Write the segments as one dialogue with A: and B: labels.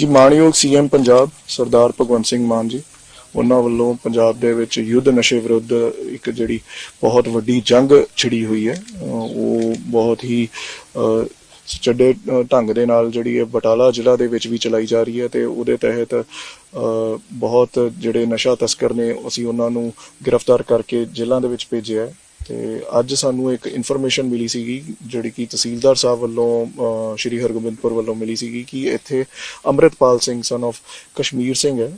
A: ਜੀ ਮਾਨਯੋਗ ਸੀਐਮ ਪੰਜਾਬ ਸਰਦਾਰ ਭਗਵੰਤ ਸਿੰਘ ਮਾਨ ਜੀ, ਉਹਨਾਂ ਵੱਲੋਂ ਪੰਜਾਬ ਦੇ ਵਿੱਚ ਯੁੱਧ ਨਸ਼ੇ ਵਿਰੁੱਧ ਇੱਕ ਜਿਹੜੀ ਬਹੁਤ ਵੱਡੀ ਜੰਗ ਛਿੜੀ ਹੋਈ ਹੈ। ਉਹ ਬਹੁਤ ਹੀ ਚੱਡੇ ਢੰਗ ਦੇ ਨਾਲ ਜਿਹੜੀ ਹੈ ਬਟਾਲਾ ਜ਼ਿਲ੍ਹਾ ਦੇ ਵਿੱਚ ਵੀ ਚਲਾਈ ਜਾ ਰਹੀ ਹੈ ਤੇ ਉਹਦੇ ਤਹਿਤ ਬਹੁਤ ਜਿਹੜੇ ਨਸ਼ਾ ਤਸਕਰ ਨੇ, ਅਸੀਂ ਉਹਨਾਂ ਨੂੰ ਗ੍ਰਿਫਤਾਰ ਕਰਕੇ ਜੇਲ੍ਹਾਂ ਦੇ ਵਿੱਚ ਭੇਜਿਆ ਹੈ। ਤੇ ਅੱਜ ਸਾਨੂੰ ਇੱਕ ਇਨਫੋਰਮੇਸ਼ਨ ਮਿਲੀ ਸੀਗੀ ਜਿਹੜੀ ਕਿ ਤਹਿਸੀਲਦਾਰ ਸਾਹਿਬ ਵੱਲੋਂ ਸ਼੍ਰੀ ਹਰਗੋਬਿੰਦਪੁਰ ਵੱਲੋਂ ਮਿਲੀ ਸੀਗੀ ਕਿ ਇੱਥੇ ਅੰਮ੍ਰਿਤਪਾਲ ਸਿੰਘ ਸਨ of ਕਸ਼ਮੀਰ ਸਿੰਘ ਹੈ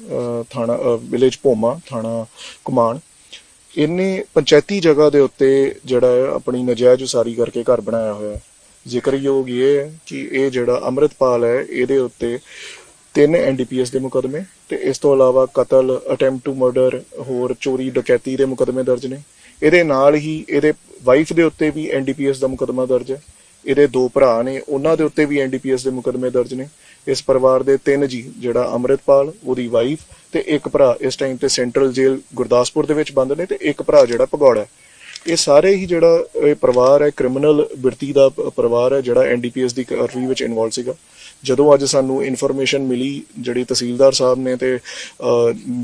A: ਥਾਣਾ ਵਿਲੇਜ ਭੋਮਾ, ਥਾਣਾ ਕੁਮਾਨ ਇਹਨੇ ਪੰਚਾਇਤੀ ਜਗ੍ਹਾ ਦੇ ਉੱਤੇ ਜਿਹੜਾ ਹੈ ਆਪਣੀ ਨਜਾਇਜ਼ ਉਸਾਰੀ ਕਰਕੇ ਘਰ ਬਣਾਇਆ ਹੋਇਆ ਜ਼ਿਕਰਯੋਗ ਇਹ ਹੈ ਕਿ ਇਹ ਜਿਹੜਾ ਅੰਮ੍ਰਿਤਪਾਲ ਹੈ, ਇਹਦੇ ਉੱਤੇ ਤਿੰਨ ਐਨਡੀਪੀਐਸ ਦੇ ਮੁਕਦਮੇ ਤੇ ਇਸ ਤੋਂ ਇਲਾਵਾ ਕਤਲ ਅਟੈਂਪਟ ਟੂ ਮਰਡਰ ਹੋਰ ਚੋਰੀ, ਡਕੈਤੀ ਦੇ ਮੁਕਦਮੇ ਦਰਜ ਨੇ। ਇਹਦੇ ਨਾਲ ਹੀ ਇਹਦੇ ਵਾਈਫ ਦੇ ਉੱਤੇ ਵੀ ਐਨਡੀਪੀਐਸ ਦਾ ਮੁਕਦਮਾ ਦਰਜ ਹੈ। ਇਹਦੇ ਦੋ ਭਰਾ ਨੇ, ਉਹਨਾਂ ਦੇ ਉੱਤੇ ਵੀ ਐਨਡੀਪੀਐਸ ਦੇ ਮੁਕਦਮੇ ਦਰਜ ਨੇ। ਇਸ ਪਰਿਵਾਰ ਦੇ ਤਿੰਨ ਜੀ, ਜਿਹੜਾ ਅੰਮ੍ਰਿਤਪਾਲ, ਉਹਦੀ ਵਾਈਫ ਤੇ ਇੱਕ ਭਰਾ ਇਸ ਟਾਈਮ ਤੇ ਸੈਂਟਰਲ ਜੇਲ੍ਹ ਗੁਰਦਾਸਪੁਰ ਦੇ ਵਿੱਚ ਬੰਦ ਨੇ ਤੇ ਇੱਕ ਭਰਾ ਜਿਹੜਾ ਭਗੌੜਾ ਹੈ। ਇਹ ਸਾਰੇ ਹੀ ਜਿਹੜਾ, ਇਹ ਪਰਿਵਾਰ ਹੈ ਕ੍ਰਿਮੀਨਲ ਬਿਰਤੀ ਦਾ ਪਰਿਵਾਰ ਹੈ, ਜਿਹੜਾ ਐਨਡੀਪੀਐਸ ਦੀ ਕਾਰਵਾਈ ਵਿੱਚ ਇਨਵੋਲਵ ਸੀਗਾ। ਜਦੋਂ ਅੱਜ ਸਾਨੂੰ ਇਨਫੋਰਮੇਸ਼ਨ ਮਿਲੀ, ਜਿਹੜੀ ਤਹਿਸੀਲਦਾਰ ਸਾਹਿਬ ਨੇ ਤੇ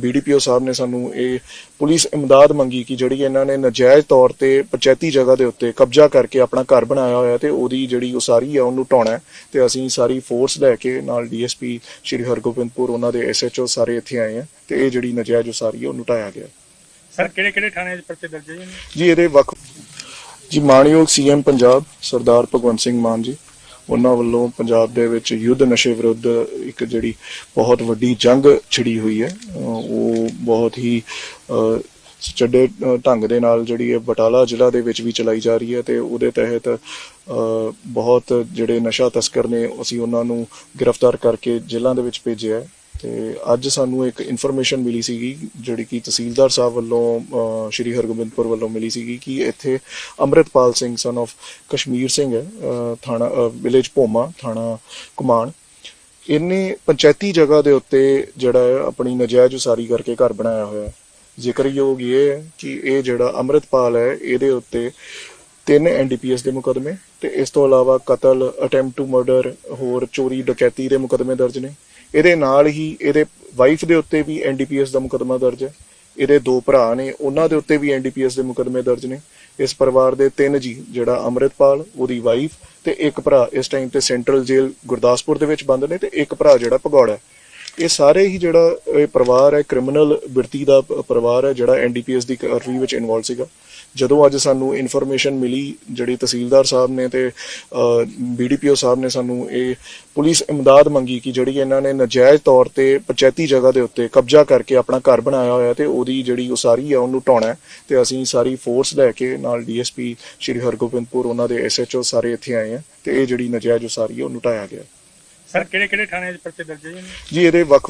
A: ਬੀਡੀਪੀਓ ਸਾਹਿਬ ਨੇ ਸਾਨੂੰ ਇਹ ਪੁਲਿਸ ਇਮਦਾਦ ਮੰਗੀ ਕਿ ਜਿਹੜੀ ਇਹਨਾਂ ਨੇ ਨਜਾਇਜ਼ ਤੌਰ ਤੇ ਪੰਚਾਇਤੀ ਜਗ੍ਹਾ ਦੇ ਉੱਤੇ ਕਬਜ਼ਾ ਕਰਕੇ ਆਪਣਾ ਘਰ ਬਣਾਇਆ ਹੋਇਆ ਤੇ ਉਹਦੀ ਜਿਹੜੀ ਉਸਾਰੀ ਹੈ ਉਹਨੂੰ ਢਾਉਣਾ ਤੇ ਅਸੀਂ ਸਾਰੀ ਫੋਰਸ ਲੈ ਕੇ ਨਾਲ ਡੀਐਸਪੀ ਸ਼੍ਰੀ ਹਰਗੋਬਿੰਦਪੁਰ, ਉਹਨਾਂ ਦੇ ਐਸਐਚਓ ਸਾਰੇ ਇੱਥੇ ਆਏ ਆ ਤੇ ਇਹ ਜਿਹੜੀ ਨਜਾਇਜ਼ ਉਸਾਰੀ ਹੈ ਉਹਨੂੰ ਢਾਇਆ ਗਿਆ।
B: ਸਰ ਕਿਹੜੇ ਕਿਹੜੇ ਥਾਣੇ 'ਚ ਪਰਚੇ ਦਰਜ ਹੈ ਜੀ
A: ਜੀ ਇਹਦੇ ਵੱਖ ਜੀ ਮਾਨਯੋਗ ਸੀਐਮ ਪੰਜਾਬ ਸਰਦਾਰ ਭਗਵੰਤ ਸਿੰਘ ਮਾਨ ਜੀ ਉਹਨਾਂ ਵੱਲੋਂ ਪੰਜਾਬ ਦੇ ਵਿੱਚ ਯੁੱਧ ਨਸ਼ੇ ਵਿਰੁੱਧ ਇੱਕ ਜਿਹੜੀ ਬਹੁਤ ਵੱਡੀ ਜੰਗ ਛਿੜੀ ਹੋਈ ਹੈ। ਉਹ ਬਹੁਤ ਹੀ ਅਹ, ਢੰਗ ਦੇ ਨਾਲ ਜਿਹੜੀ ਹੈ ਬਟਾਲਾ ਜ਼ਿਲ੍ਹਾ ਦੇ ਵਿੱਚ ਵੀ ਚਲਾਈ ਜਾ ਰਹੀ ਹੈ ਤੇ ਉਹਦੇ ਤਹਿਤ ਅਹ, ਬਹੁਤ ਜਿਹੜੇ ਨਸ਼ਾ ਤਸਕਰ ਨੇ ਅਸੀਂ ਉਹਨਾਂ ਨੂੰ ਗ੍ਰਿਫਤਾਰ ਕਰਕੇ ਜੇਲ੍ਹਾਂ ਦੇ ਵਿੱਚ ਭੇਜਿਆ ਤੇ ਅੱਜ ਸਾਨੂੰ ਇੱਕ ਇਨਫੋਰਮੇਸ਼ਨ ਮਿਲੀ ਸੀਗੀ, ਜਿਹੜੀ ਕਿ ਤਹਿਸੀਲਦਾਰ ਸਾਹਿਬ ਵੱਲੋਂ ਸ਼੍ਰੀ ਹਰਗੋਬਿੰਦਪੁਰ ਵੱਲੋਂ ਮਿਲੀ ਸੀਗੀ ਕਿ ਇੱਥੇ ਅੰਮ੍ਰਿਤਪਾਲ ਸਿੰਘ ਸਨ ਆਫ ਕਸ਼ਮੀਰ ਸਿੰਘ ਹੈ ਥਾਣਾ ਵਿਲੇਜ ਭੋਮਾ, ਥਾਣਾ ਕੁਮਾਨ ਇਹਨੇ ਪੰਚਾਇਤੀ ਜਗ੍ਹਾ ਦੇ ਉੱਤੇ ਜਿਹੜਾ ਹੈ, ਆਪਣੀ ਨਜਾਇਜ਼ ਉਸਾਰੀ ਕਰਕੇ ਘਰ ਬਣਾਇਆ ਹੋਇਆ ਹੈ। ਜ਼ਿਕਰਯੋਗ ਇਹ ਹੈ ਕਿ ਇਹ ਜਿਹੜਾ ਅੰਮ੍ਰਿਤਪਾਲ ਹੈ, ਇਹਦੇ ਉੱਤੇ ਤਿੰਨ ਐਨਡੀਪੀਐਸ ਦੇ ਮੁਕਦਮੇ ਤੇ ਇਸ ਤੋਂ ਇਲਾਵਾ ਕਤਲ ਅਟੈਂਪਟ ਟੂ ਮਰਡਰ ਹੋਰ ਚੋਰੀ, ਡਕੈਤੀ ਦੇ ਮੁਕਦਮੇ ਦਰਜ ਨੇ। ਇਹਦੇ ਨਾਲ ਹੀ ਇਹਦੇ ਵਾਈਫ ਦੇ ਉੱਤੇ ਵੀ ਐਨਡੀਪੀਐਸ ਦਾ ਮੁਕਦਮਾ ਦਰਜ ਹੈ। ਇਹਦੇ ਦੋ ਭਰਾ ਨੇ, ਉਹਨਾਂ ਦੇ ਉੱਤੇ ਵੀ ਐਨਡੀਪੀਐਸ ਦੇ ਮੁਕਦਮੇ ਦਰਜ ਨੇ। ਇਸ ਪਰਿਵਾਰ ਦੇ ਤਿੰਨ ਜੀ, ਜਿਹੜਾ ਅੰਮ੍ਰਿਤਪਾਲ, ਉਹਦੀ ਵਾਈਫ ਤੇ ਇੱਕ ਭਰਾ। ਇਸ ਟਾਈਮ ਤੇ ਸੈਂਟਰਲ ਜੇਲ੍ਹ ਗੁਰਦਾਸਪੁਰ ਦੇ ਵਿੱਚ ਬੰਦ ਨੇ ਤੇ ਇੱਕ ਭਰਾ ਜਿਹੜਾ ਭਗੌੜਾ ਹੈ। ਇਹ ਸਾਰੇ ਹੀ ਜਿਹੜਾ, ਇਹ ਪਰਿਵਾਰ ਹੈ ਕ੍ਰਿਮੀਨਲ ਬਿਰਤੀ ਦਾ ਪਰਿਵਾਰ ਹੈ, ਜਿਹੜਾ ਐਨਡੀਪੀਐਸ ਦੀ ਕਾਰਵਾਈ ਵਿੱਚ ਇਨਵੋਲਵ ਸੀਗਾ। ਜਦੋਂ ਅੱਜ ਸਾਨੂੰ ਇਨਫੋਰਮੇਸ਼ਨ ਮਿਲੀ, ਜਿਹੜੀ ਤਹਿਸੀਲਦਾਰ ਸਾਹਿਬ ਨੇ ਤੇ ਬੀਡੀਪੀਓ ਸਾਹਿਬ ਨੇ ਸਾਨੂੰ ਇਹ ਪੁਲਿਸ ਇਮਦਾਦ ਮੰਗੀ ਕਿ ਜਿਹੜੀ ਇਹਨਾਂ ਨੇ ਨਜਾਇਜ਼ ਤੌਰ ਤੇ ਪੰਚਾਇਤੀ ਜਗ੍ਹਾ ਦੇ ਉੱਤੇ ਕਬਜ਼ਾ ਕਰਕੇ ਆਪਣਾ ਘਰ ਬਣਾਇਆ ਹੋਇਆ ਤੇ ਉਹਦੀ ਜਿਹੜੀ ਉਸਾਰੀ ਆ, ਉਹਨੂੰ ਢਾਉਣਾ ਹੈ ਤੇ ਅਸੀਂ ਸਾਰੀ ਫੋਰਸ ਲੈ ਕੇ ਨਾਲ ਡੀਐਸਪੀ ਸ਼੍ਰੀ ਹਰਗੋਬਿੰਦਪੁਰ, ਉਹਨਾਂ ਦੇ ਐਸਐਚਓ ਸਾਰੇ ਇੱਥੇ ਆਏ ਆ ਤੇ ਇਹ ਜਿਹੜੀ ਨਜਾਇਜ਼ ਉਸਾਰੀ ਆ, ਉਹਨੂੰ ਢਾਇਆ ਗਿਆ।
B: ਸਰ ਕਿਹੜੇ ਕਿਹੜੇ ਥਾਣੇ 'ਚ ਪਰਚੇ ਦਰਜ ਹੈ ਜੀ?
A: ਜੀ ਇਹਦੇ ਵੱਖ